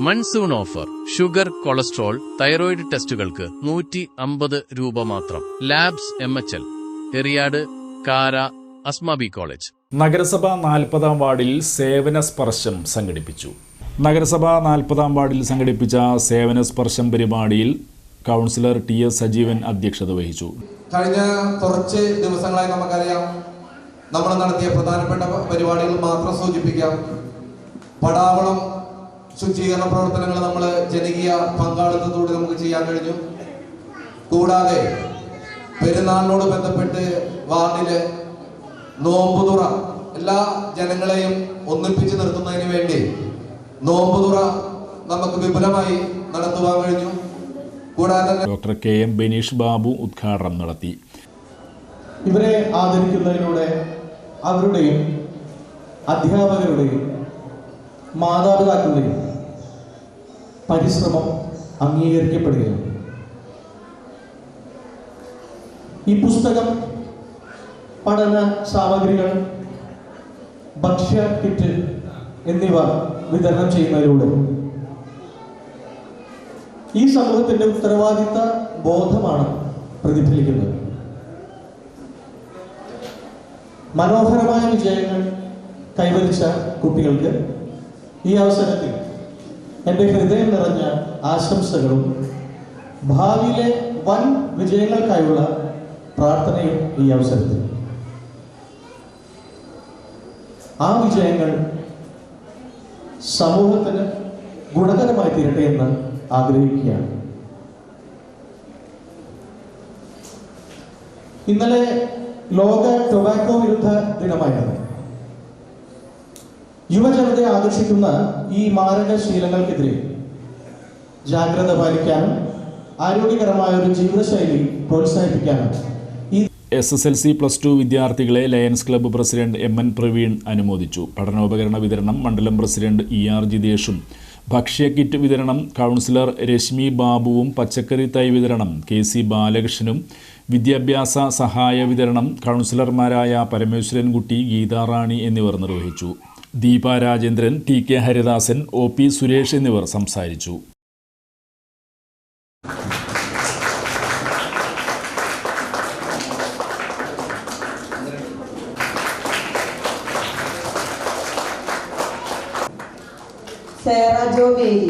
Monsoon offer. Sugar cholesterol thyroid ടെസ്റ്റുകൾക്ക് നൂറ്റി അമ്പത് രൂപ മാത്രം. Labs M H L. Eriyad Kara Asmabi college. നഗരസഭ നാൽപ്പതാം വാർഡിൽ സേവന സ്പർശം സംഘടിപ്പിച്ചു. നഗരസഭ നാൽപ്പതാം വാർഡിൽ സംഘടിപ്പിച്ച സേവന സ്പർശം പരിപാടിയിൽ കൗൺസിലർ ടി എസ് സജീവൻ അധ്യക്ഷത വഹിച്ചു. കഴിഞ്ഞ കുറച്ച് ദിവസങ്ങളായി നമുക്കറിയാം. നമ്മൾ നടത്തിയ പ്രധാനപ്പെട്ട പരിപാടികൾ മാത്രം സൂചിപ്പിക്കാം. പടാവളം ശുചീകരണ പ്രവർത്തനങ്ങൾ നമ്മൾ ജനകീയ പങ്കാളിത്തത്തോടെ നമുക്ക് ചെയ്യാൻ കഴിഞ്ഞു. കൂടാതെ പെരുന്നാളിനോട് ബന്ധപ്പെട്ട് വാർഡിൽ നോമ്പുതുറ എല്ലാ ജനങ്ങളെയും ഒന്നിപ്പിച്ച് നിർത്തുന്നതിന് വേണ്ടി നോമ്പുതുറ നമുക്ക് വിപുലമായി നടത്തുവാൻ കഴിഞ്ഞു. കൂടാതെ doctor K M Baneesh Babu ഉദ്ഘാടനം നടത്തി. ഇവരെ ആദരിക്കുന്നതിലൂടെ അവരുടെയും അധ്യാപകരുടെയും മാതാപിതാക്കളുടെയും പരിശ്രമം അംഗീകരിക്കപ്പെടുകയാണ്. ഈ പുസ്തകം പഠന സാമഗ്രികൾ ഭക്ഷ്യ കിറ്റ് എന്നിവ വിതരണം ചെയ്യുന്നതിലൂടെ ഈ സമൂഹത്തിന്റെ ഉത്തരവാദിത്ത ബോധമാണ് പ്രതിഫലിക്കുന്നത്. മനോഹരമായ വിജയങ്ങൾ കൈവരിച്ച കുട്ടികൾക്ക് ഈ അവസരത്തിൽ എന്റെ ഹൃദയം നിറഞ്ഞ ആശംസകളും ഭാവിയിലെ വൻ വിജയങ്ങൾക്കായുള്ള പ്രാർത്ഥനയും ഈ അവസരത്തിൽ. ആ വിജയങ്ങൾ സമൂഹത്തിന് ഗുണകരമായി തീരട്ടെ എന്ന് ആഗ്രഹിക്കുകയാണ്. ഇന്നലെ ലോക ടൊബാക്കോ വിരുദ്ധ ദിനമായിരുന്നു. യുവജനതയെ ആകർഷിക്കുന്ന ഈ മാരക ശീലങ്ങൾക്കെതിരെ ജാഗ്രത പാലിക്കാനും ആരോഗ്യകരമായ ഒരു ജീവിതശൈലി പ്രോത്സാഹിപ്പിക്കാനും S S L C plus two വിദ്യാർത്ഥികളെ Lions club president M N Praveen അനുമോദിച്ചു. പഠനോപകരണ വിതരണം മണ്ഡലം പ്രസിഡന്റ് ഇ ആർ ജിതേഷും ഭക്ഷ്യ കിറ്റ് വിതരണം കൗൺസിലർ രശ്മി ബാബുവും പച്ചക്കറി തൈ വിതരണം കെ സി ബാലകൃഷ്ണനും വിദ്യാഭ്യാസ സഹായ വിതരണം കൗൺസിലർമാരായ പരമേശ്വരൻകുട്ടി ഗീതാറാണി എന്നിവർ നിർവഹിച്ചു. Deepa Rajendran T K Haridasan O P Suresh എന്നിവർ സംസാരിച്ചു. ജോബേരി